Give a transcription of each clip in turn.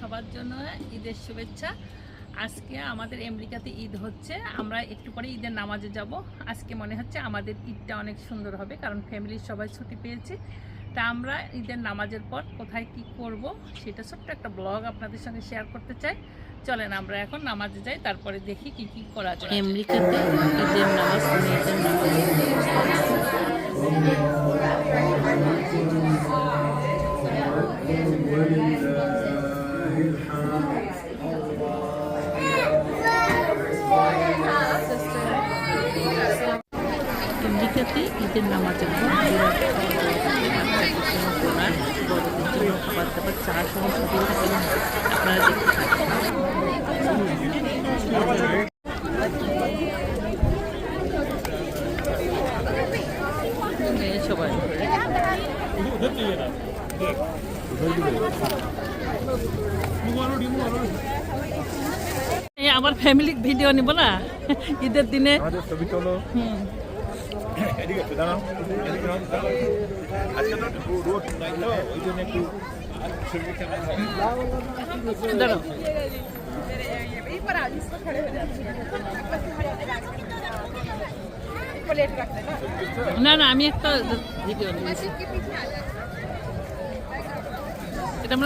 সবার জন্য ঈদের শুভেচ্ছা। আজকে আমাদের আমেরিকাতে ঈদ হচ্ছে। আমরা একটু পরে ঈদের নামাজে যাব। আজকে মনে হচ্ছে আমাদের ঈদটা অনেক সুন্দর হবে, কারণ ফ্যামিলির সবাই ছুটি পেয়েছে। তা আমরা ঈদের নামাজের পর কোথায় কি করব, সেটা ছোট্ট একটা ব্লগ আপনাদের সঙ্গে শেয়ার করতে চাই। চলেন আমরা এখন নামাজে যাই, তারপরে দেখি কি কি করা যায়। আমেরিকাতে ঈদের জন্য ঘোরার, বড়দের জন্য খাবার দাবার চা সহ সবই আপনারা দেখতে সবাই। আমার ফ্যামিলি ভিডিও নিব না? ঈদের দিনে? ছবি তোলো। হুম। না না, আমি একটা ভিডিও এটা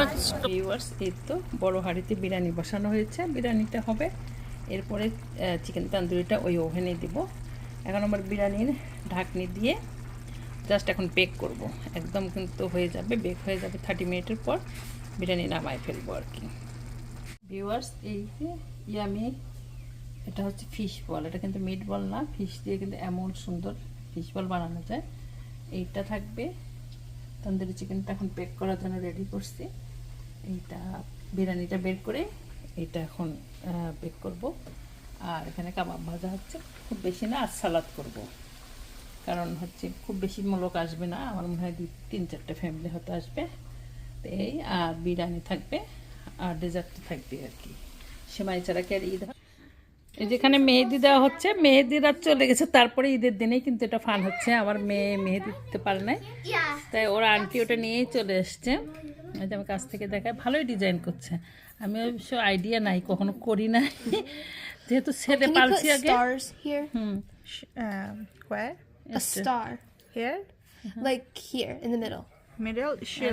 তো বড় হাঁড়িতে বিরিয়ানি বসানো হয়েছে। বিরিয়ানিটা হবে। এরপরে চিকেন তান্দুরিটা ওই ওভেনে দিব। এখন আমার বিরিয়ানির ঢাকনি দিয়ে জাস্ট এখন বেক করব। একদম কিন্তু হয়ে যাবে বেক হয়ে যাবে থার্টি মিনিটের পর বিরিয়ানি নামায় ফেলব আর কি। ভিউয়ার্স এই যে ইয়ামি এটা হচ্ছে ফিশ বল এটা কিন্তু মিট বল না ফিশ দিয়ে কিন্তু এমন সুন্দর ফিশ বল বানানো যায়। এইটা থাকবে, তন্দুরি চিকেনটা এখন পেক করার জন্য রেডি করছি। এইটা বিরিয়ানিটা বের করে, এইটা এখন বেক করব। আর এখানে কাবাব ভাজা হচ্ছে, খুব বেশি না, আর সালাদ করব। কারণ হচ্ছে খুব বেশি লোক আসবে না, আমার মনে হয় দুই, তিন, চারটে ফ্যামিলি হয়তো আসবে। তো এই, আর বিরিয়ানি থাকবে, আর ডেজার্টটা থাকবে আর কি। সেমাই ছাড়া কি আর ঈদ? এই যেখানে মেহেদি দেওয়া হচ্ছে, মেহেদি রাত চলে গেছে, তারপরে ঈদের দিনেই কিন্তু এটা ফান হচ্ছে। আমার মেয়ে মেহেদি দিতে পারে নাই, তাই ওর আন্টি ওটা নিয়েই চলে এসছে। এই যে আমার কাছ থেকে দেখায় ভালোই ডিজাইন করছে। আমি অবশ্য আইডিয়া নাই কখনো করি নাই। যেহেতু সেটে পালছি আগে। uh-huh।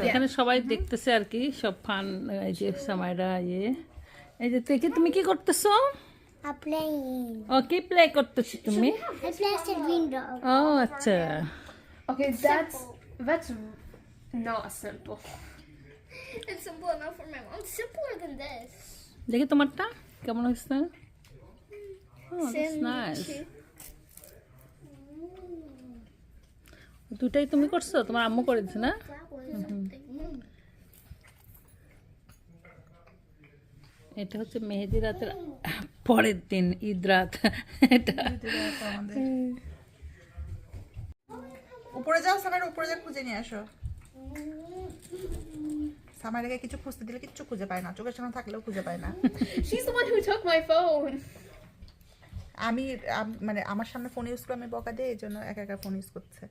এখানে সবাই দেখতেছে আর কি সব ফান এই যে সময়টা ইয়ে। এই যে দেখে তুমি কি করতেছো? ও কি প্লে তুমি। ও oh, আচ্ছা। Okay, that's that's. It's simple enough for my mom. Simpler than this. দেখি তোমারটা? কেমন হয়েছে? Oh, that's nice. দুটাই তুমি করছ? তোমার আম্মু করে দিছে না এটা হচ্ছে মেহেদি রাতের পরের দিন ঈদ রাত। এটা উপরে যাও সামার উপরে যা খুঁজে নিয়ে আসো। সামারকে কিছু খুঁজতে দিলে কিচ্ছু খুঁজে পায় না চোখের সামনে থাকলেও খুঁজে পায় না। She's the one who took my phone. আমি মানে আমার সামনে ফোন ইউজ করে আমি বকা দিই এই জন্য একা একা ফোন ইউজ করছে।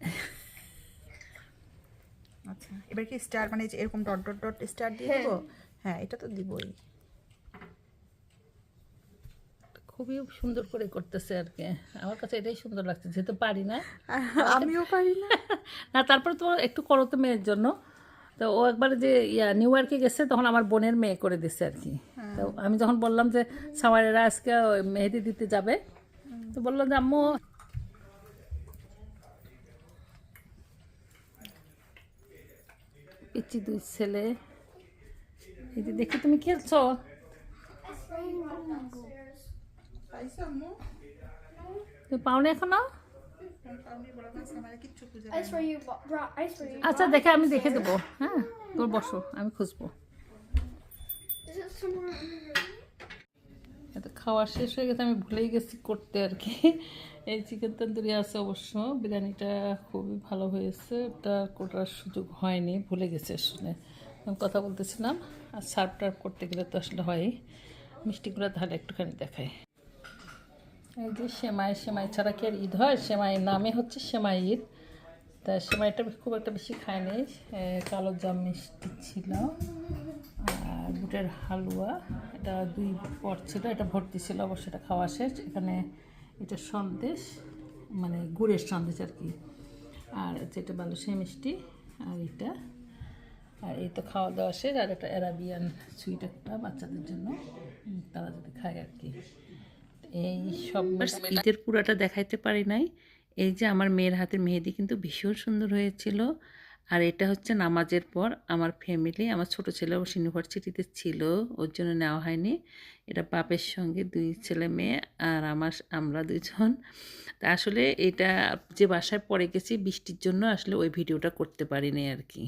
আচ্ছা এবার কি স্টার মানে এরকম ডট ডট ডট স্টার দিয়ে দেবো? হ্যাঁ এটা তো দিবই। খুবই সুন্দর করে করতেছে আর কি। আমার কাছে এটাই সুন্দর লাগছে যেহেতু পারি না। আমিও পারি না। না তারপরে তো একটু করো তো মেয়ের জন্য। তো ও একবার যে ইয়া নিউ ইয়র্কে গেছে তখন আমার বোনের মেয়ে করে দিচ্ছে আর কি। তো আমি যখন বললাম যে সামারেরা আজকে মেহেদি দিতে যাবে? তো বলল যে আম্মু দুই ছেলে। এই যে দেখি তুমি খেলছো? তুমি পাওনি এখনও? আচ্ছা দেখে আমি দেখে দেবো। হ্যাঁ তোর বসো আমি খুঁজবো। এত খাওয়া শেষ হয়ে গেছে আমি ভুলেই গেছি করতে আর কি। এই চিকেন তন্দুরি আছে অবশ্য বিরিয়ানিটা খুবই ভালো হয়েছে ওটা করার সুযোগ হয়নি ভুলে গেছে আসলে। আমি কথা বলতেছিলাম আর সার্ভ টার্ভ করতে গেলে তো আসলে হয়। মিষ্টিগুলো তাহলে একটুখানি দেখায় এই যে সেমাই সেমাই ছাড়া কি আর ঈদ হয়? সেমাই নামে হচ্ছে সেমাই ঈদ। তা সেমাইটা খুব একটা বেশি খায়নি কালো জাম মিষ্টি ছিল। আর বুটের হালুয়া। এটা দুই পট ছিল, এটা ভর্তি ছিল, অবশ্য এটা খাওয়া শেষ। এখানে এটা সন্দেশ মানে গুড়ের সন্দেশ আর কি। আর যেটা বালুশাহী মিষ্টি, আর এটা। আর এই তো খাওয়া দাওয়া শেষ, আর একটা অ্যারাবিয়ান সুইট একটা বাচ্চাদের জন্য। তারা যদি খায় আর কি। এই সব ঈদের পুরাটা দেখাইতে পারি নাই। এই যে আমার মেয়ের হাতে মেহেদি কিন্তু ভীষণ সুন্দর হয়েছিল। আর এটা হচ্ছে নামাজের পর আমার ফ্যামিলি আমার ছোট ছেলে অবশ্য ইউনিভার্সিটিতে ছিল ওর জন্য নেওয়া হয়নি। এটা বাপের সঙ্গে দুই ছেলে মেয়ে আর আমার আমরা দুজন তা আসলে এটা যে বাসায় পড়ে গেছি বৃষ্টির জন্য আসলে ওই ভিডিওটা করতে পারিনি আর কি।